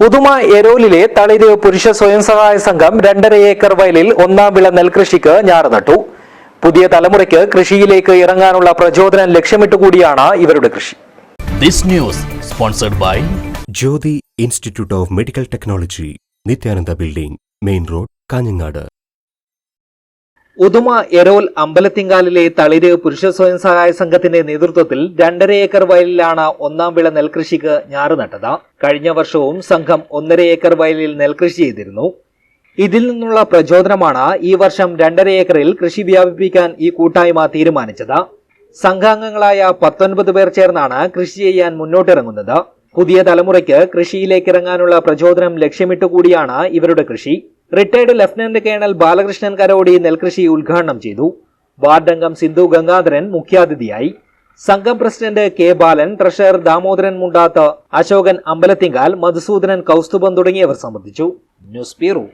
ഉദുമ എരോലിലെ തളിര് പുരുഷ സ്വയം സഹായ സംഘം രണ്ടര ഏക്കർ വയലിൽ ഒന്നാം വിള നെൽകൃഷിക്ക് ഞാറ് നട്ടു. പുതിയ തലമുറയ്ക്ക് കൃഷിയിലേക്ക് ഇറങ്ങാനുള്ള പ്രചോദനം ലക്ഷ്യമിട്ടുകൂടിയാണ് ഇവരുടെ കൃഷി. This news sponsored by Jyothi Institute of Medical Technology Nithyananda building main road Kanhangad. Uduma Erol അമ്പലത്തിങ്കാലിലെ തളിര് പുരുഷ സ്വയം സഹായ സംഘത്തിന്റെ നേതൃത്വത്തിൽ രണ്ടര ഏക്കർ വയലിലാണ് ഒന്നാം വിള നെൽകൃഷിക്ക് ഞാറ് നട്ടത്. കഴിഞ്ഞ വർഷവും സംഘം ഒന്നര ഏക്കർ വയലിൽ നെൽകൃഷി ചെയ്തിരുന്നു. ഇതിൽ നിന്നുള്ള പ്രചോദനമാണ് ഈ വർഷം രണ്ടര ഏക്കറിൽ കൃഷി വ്യാപിപ്പിക്കാൻ ഈ കൂട്ടായ്മ തീരുമാനിച്ചത്. സംഘാംഗങ്ങളായ പത്തൊൻപത് പേർ ചേർന്നാണ് കൃഷി ചെയ്യാൻ മുന്നോട്ടിറങ്ങുന്നത്. പുതിയ തലമുറയ്ക്ക് കൃഷിയിലേക്ക് ഇറങ്ങാനുള്ള പ്രചോദനം ലക്ഷ്യമിട്ടുകൂടിയാണ് ഇവരുടെ കൃഷി. Retired lieutenant colonel Balakrishnan Karodi നെൽകൃഷി ഉദ്ഘാടനം ചെയ്തു. വാർഡംഗം സിന്ധു ഗംഗാധരൻ മുഖ്യാതിഥിയായി. സംഘം president K Balan treasurer Damodaran Mundath Ashokan Ambalathinkal Madhusoodanan Kausthubham തുടങ്ങിയവർ സംബന്ധിച്ചു. News bureau